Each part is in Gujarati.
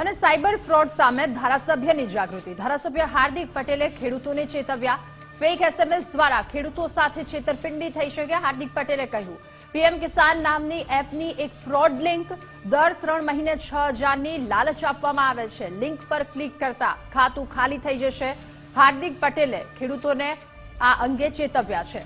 અને સાયબર ફ્રોડ સામે ધારાસભ્યની જાગૃતિ. ધારાસભ્ય હાર્દિક પટેલે ખેડૂતોને ચેતવ્યા. ફેક એસએમએસ દ્વારા ખેડૂતો સાથે છેતરપિંડી થઈ શકે હાર્દિક પટેલે કહ્યું. પીએમ કિસાન નામની એપની એક ફ્રોડ લિંક દર ત્રણ મહિને છ હજારની લાલચ આપવામાં આવે છે. લિંક પર ક્લિક કરતા ખાતું ખાલી થઈ જશે. હાર્દિક પટેલે ખેડૂતોને આ અંગે ચેતવ્યા છે.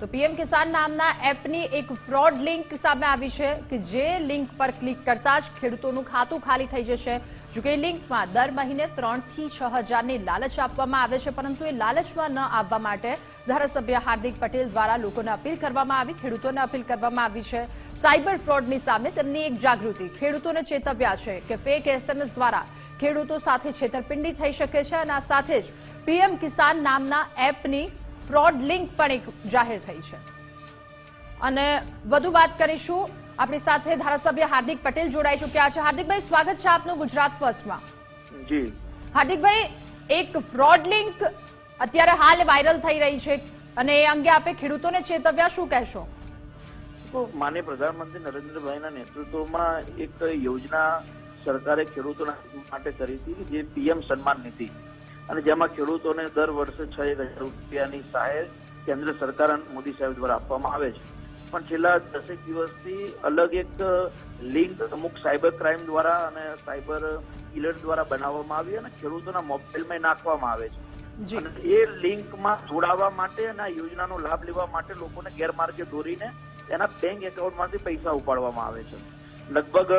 તો પીએમ કિસાન નામના એપની એક ફ્રોડ લિંક સામે આવી છે કે જે લિંક પર ક્લિક કરતા જ ખેડૂતોનું ખાતું ખાલી થઈ જશે. જો કે લિંકમાં દર મહિને ત્રણથી છ હજારની લાલચ આપવામાં આવે છે, પરંતુ એ લાલચમાં ન આવવા માટે ધારાસભ્ય હાર્દિક પટેલ દ્વારા લોકોને અપીલ કરવામાં આવી, ખેડૂતોને અપીલ કરવામાં આવી છે. સાયબર ફ્રોડની સામે તેમની એક જાગૃતિ. ખેડૂતોને ચેતવ્યા છે કે ફેક એસએમએસ દ્વારા ખેડૂતો સાથે છેતરપિંડી થઈ શકે છે અને આ સાથે જ પીએમ કિસાન નામના એપની ફ્રોડ લિંક પણ એક જાહેર થઈ છે. અને વધુ વાત કરીશું. આપણી સાથે ધારાસભ્ય હાર્દિક પટેલ જોડાઈ ચૂક્યા છે. હાર્દિકભાઈ સ્વાગત છે આપનું ગુજરાત ફર્સ્ટમાં. જી. હાર્દિકભાઈ એક ફ્રોડ લિંક અત્યારે હાલ વાયરલ થઈ રહી છે અને એ અંગે આપે ખેડૂતોને ચેતવ્યા શું કહેશો? તો માનનીય પ્રધાનમંત્રી નરેન્દ્રભાઈના નેતૃત્વમાં એક યોજના સરકારે ખેડૂતોના માટે કરી હતી જે પીએમ સન્માન નિધિ. અને જેમાં ખેડૂતોને દર વર્ષે છ એક હજાર રૂપિયાની સહાય કેન્દ્ર સરકાર અને મોદી સાહેબ દ્વારા આપવામાં આવે છે. પણ છેલ્લા દસેક દિવસથી અલગ એક લિંક અમુક સાયબર ક્રાઇમ દ્વારા અને સાયબર કિલર દ્વારા બનાવવામાં આવી અને ખેડૂતોના મોબાઈલમાં નાખવામાં આવે છે. એ લિંકમાં જોડાવા માટે અને આ યોજનાનો લાભ લેવા માટે લોકોને ગેરમાર્ગે દોરીને એના બેંક એકાઉન્ટમાંથી પૈસા ઉપાડવામાં આવે છે. લગભગ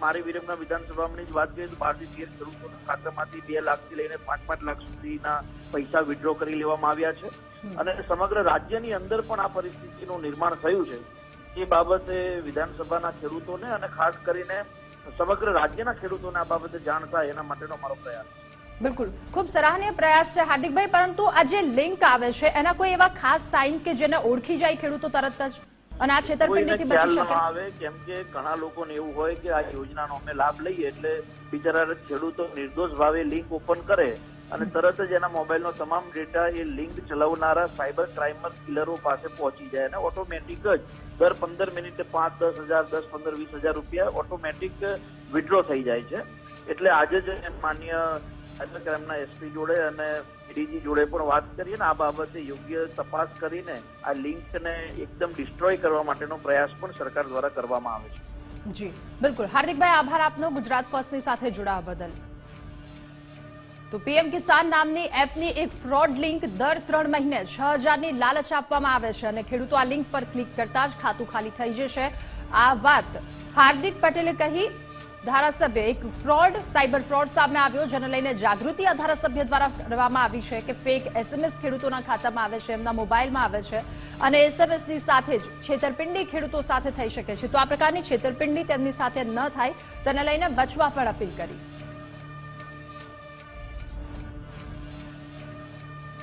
મારી વિરમના વિધાનસભાની જ વાત કરીએ તો બારથી તેર ખેડૂતોના ખાતામાંથી બે લાખથી લઈને પાંચ પાંચ લાખ સુધીના પૈસા વિડ્રો કરી લેવામાં આવ્યા છે. અને સમગ્ર રાજ્યની અંદર પણ આ પરિસ્થિતિનું નિર્માણ થયું છે. એ બાબતે વિધાનસભાના ખેડૂતોને અને ખાસ કરીને સમગ્ર રાજ્યના ખેડૂતોને આ બાબતે જાણ થાય એના માટેનો મારો પ્રયાસ છે. બિલકુલ. ખૂબ સરાહનીય પ્રયાસ છે હાર્દિકભાઈ પરંતુ આ જે લિંક આવે છે એના કોઈ એવા ખાસ સાઇન કે જેને ઓળખી જાય ખેડૂતો તરત જ? અને આ છેતરપિંડીથી બચી શકે. આવે કેમ કે ઘણા લોકોને એવું હોય કે આ યોજનાનો અમે લાભ લઈએ એટલે બિચારા ખેડૂતો નિર્દોષ ભાવે લિંક ઓપન કરે અને તરત જ એના મોબાઈલનો તમામ ડેટા એ લિંક ચલાવનારા સાયબર ક્રાઇમર કિલરો પાસે પહોંચી જાય અને ઓટોમેટિક જ દર પંદર મિનિટે પાંચ દસ હજાર દસ પંદર વીસ હજાર રૂપિયા ઓટોમેટિક વિડ્રો થઈ જાય છે. એટલે આજે જ માન્ય સાયબર ક્રાઇમના એસપી જોડે અને ડીજી જોડે પણ વાત કરીને આ બાબતે યોગ્ય તપાસ કરીને આ લિંકને એકદમ ડિસ્ટ્રોય કરવા માટેનો પ્રયાસ પણ સરકાર દ્વારા કરવામાં આવે છે. જી, બિલકુલ. હાર્દિકભાઈ, આભાર આપનો. ગુજરાત ફર્સ્ટની સાથે જોડાવા બદલ. તો પીએમ કિસાન નામની એપની એક ફ્રોડ લિંક દર ત્રણ મહિને છ હજારની લાલચ આપવામાં આવે છે અને ખેડૂતો આ લિંક પર ક્લિક કરતા જ ખાતું ખાલી થઈ જશે. આ વાત હાર્દિક પટેલે કહી ધારાસભ્ય, એક ફ્રોડ સાયબર ફ્રોડ સામે આવ્યો, જેને લઈને જાગૃતિ આ ધારાસભ્ય દ્વારા કરવામાં આવી છે કે ફેક એસએમએસ ખેડૂતોના ખાતામાં આવે છે, એમના મોબાઈલમાં આવે છે અને એસએમએસની સાથે જ છેતરપિંડી ખેડૂતો સાથે થઈ શકે છે. તો આ પ્રકારની છેતરપિંડી તેમની સાથે ન થાય, તેને લઈને બચવા પણ અપીલ કરી.